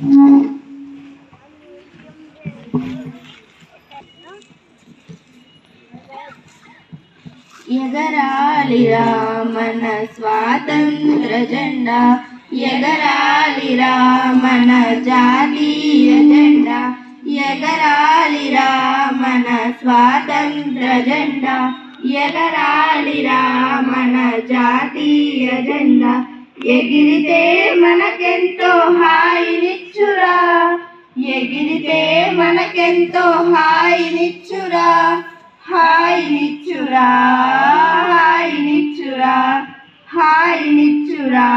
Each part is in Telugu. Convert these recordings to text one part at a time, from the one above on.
ఎగరాలిరా మన స్వాతంత్ర జెండా. ఎగరాలిరా మన జాతీయ జెండా. ఎగరాలిరా మన స్వాతంత్ర జెండా. ఎగరాలిరా మన జాతీయ జెండా. ఎగిరితే మనకెంతో హాయినిచ్చురా. ఎగిరితే మనకెంతో హాయినిచ్చురా. హాయినిచ్చురా హాయినిచ్చురా హాయినిచ్చురా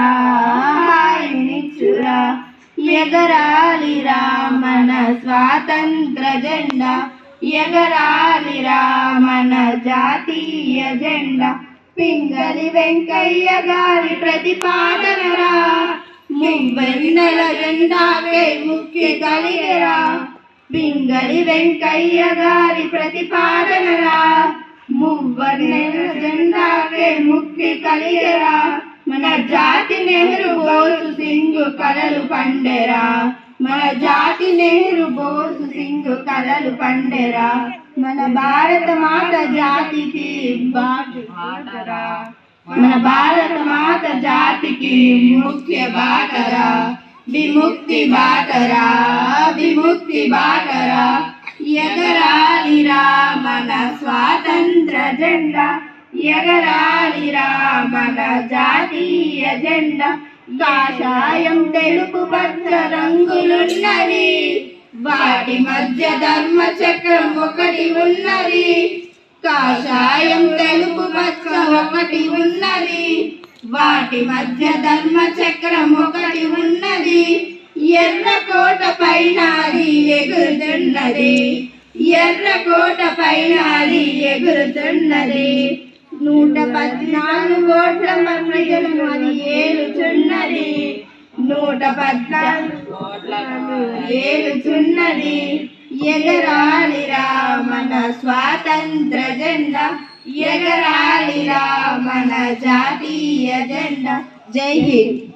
హాయినిచ్చురా. ఎగరాలిరా మన స్వాతంత్ర జెండా. ఎగరాలిరా మన జాతీయ జెండా. పింగళి వెంకయ్య గారి ప్రతిపాదనరా. ముంబై నెల జెండాకే ముఖ్య కలిగరా. పింగళి వెంకయ్య గారి ప్రతిపాదనరా. మువ్వన్నెల జెండాకే ముఖ్య కలిగరా. మన జాతి నెహ్రు బోసు సింగు కలలు పండెరా. మన జాతి నెహ్రు బోసు సింగ్ కలలు పండెరా. మన భారత మాత జాతికి బాటరా మన భారత మాత జాతికి ముఖ్య బాటరా. విముక్తి బాటరా విముక్తి బాటరా. ఎగరాలిరా మన స్వాతంత్ర జెండా. ఎగరాలిరా మన జాతీయ జెండా. కాషాయం తెలుపు పచ్చ రంగులున్నవి. వాటి మధ్య ధర్మ చక్రం ఒకటి ఉన్నది. కాషాయం తెలుపు పచ్చ ఒకటి ఉన్నది. వాటి మధ్య ధర్మ చక్రం ఒకటి ఉన్నది. ఎర్ర కోట పైన అది ఎగురుతున్నది. ఎర్ర కోట పైన అది ఎగురుతున్నది. నూట పద్నాలుగు కోట్ల ప్రజలను అది ఏలుచున్నది. నూట పద్నాలుగు కోట్లను ఏలుచున్నది. ఎగరాలిరా మన స్వాతంత్ర జెండా ఎగరాలిరా మన జాతీయ జెండా. జై హింద్.